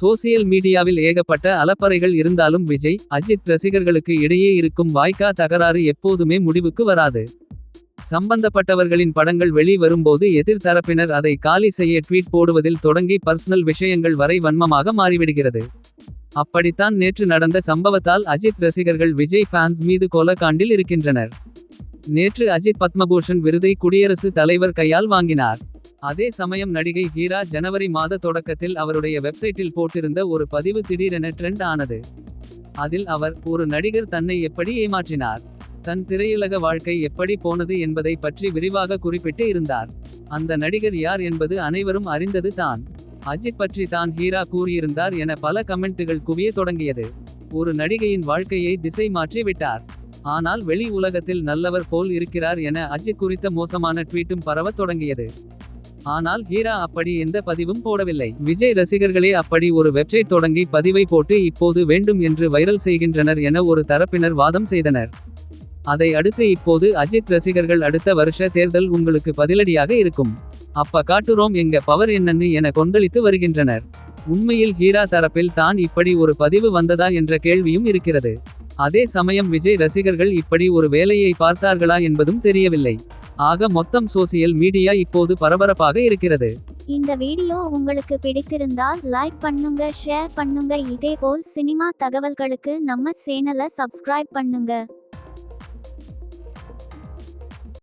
Social மீடியாவில் ஏகப்பட்ட அலப்பறைகள் இருந்தாலும் விஜய் அஜித் ரசிகர்களுக்கு இடையே இருக்கும் வாய்க்கா தகராறு எப்போதுமே முடிவுக்கு வராது. சம்பந்தப்பட்டவர்களின் படங்கள் வெளி வரும்போது எதிர் தரப்பினர் அதை காலி செய்ய ட்வீட் போடுவதில் தொடங்கி பர்சனல் விஷயங்கள் வரை வன்மமாக மாறிவிடுகிறது. அப்படித்தான் நேற்று நடந்த சம்பவத்தால் அஜித் ரசிகர்கள் விஜய் ஃபேன்ஸ் மீது கொலகாண்டில் இருக்கின்றனர். நேற்று அஜித் பத்மபூஷன் விருதை குடியரசு தலைவர் கையால் வாங்கினார். அதே சமயம் நடிகை ஹீரா ஜனவரி மாத தொடக்கத்தில் அவருடைய வெப்சைட்டில் போட்டிருந்த ஒரு பதிவு திடீரென ட்ரெண்ட் ஆனது. அதில் அவர் ஒரு நடிகர் தன்னை எப்படி ஏமாற்றினார். தன் திரையுலக வாழ்க்கை எப்படி போனது என்பதை பற்றி விரிவாக குறிப்பிட்டு இருந்தார். அந்த நடிகர் யார் என்பது அனைவரும் அறிந்தது தான். அஜித் பற்றி தான் ஹீரா கூறியிருந்தார் என பல கமெண்ட்டுகள் குவிய தொடங்கியது. ஒரு நடிகையின் வாழ்க்கையை திசை மாற்றி விட்டார். ஆனால் வெளி உலகத்தில் நல்லவர் போல் இருக்கிறார் என அஜித் குறித்த மோசமான ட்வீட்டும் பரவத் தொடங்கியது. ஆனால் ஹீரா அப்படி எந்த பதிவும் போடவில்லை. விஜய் ரசிகர்களே அப்படி ஒரு வெப்சைட் தொடங்கி பதிவை போட்டு இப்போது வேண்டும் என்று வைரல் செய்கின்றனர் என ஒரு தரப்பினர் வாதம் செய்தனர். அதை அடுத்து இப்போது அஜித் ரசிகர்கள் அடுத்த வருஷ தேர்தல் உங்களுக்கு பதிலடியாக இருக்கும். அப்ப காட்டுறோம் எங்க பவர் என்னன்னு என கொந்தளித்து வருகின்றனர். உண்மையில் ஹீரா தரப்பில் தான் இப்படி ஒரு பதிவு வந்ததா என்ற கேள்வியும் இருக்கிறது. அதே சமயம் விஜய் ரசிகர்கள் இப்படி ஒரு வேலையை பார்த்தார்களா என்பதும் தெரியவில்லை. ஆக மொத்தம் சோசியல் மீடியா இப்போது பரபரப்பாக இருக்கிறது. இந்த வீடியோ உங்களுக்கு பிடித்திருந்தால் லைக் பண்ணுங்க ஷேர் பண்ணுங்க இதேபோல் சினிமா தகவல்களுக்கு நம்ம சேனலை சப்ஸ்கிரைப் பண்ணுங்க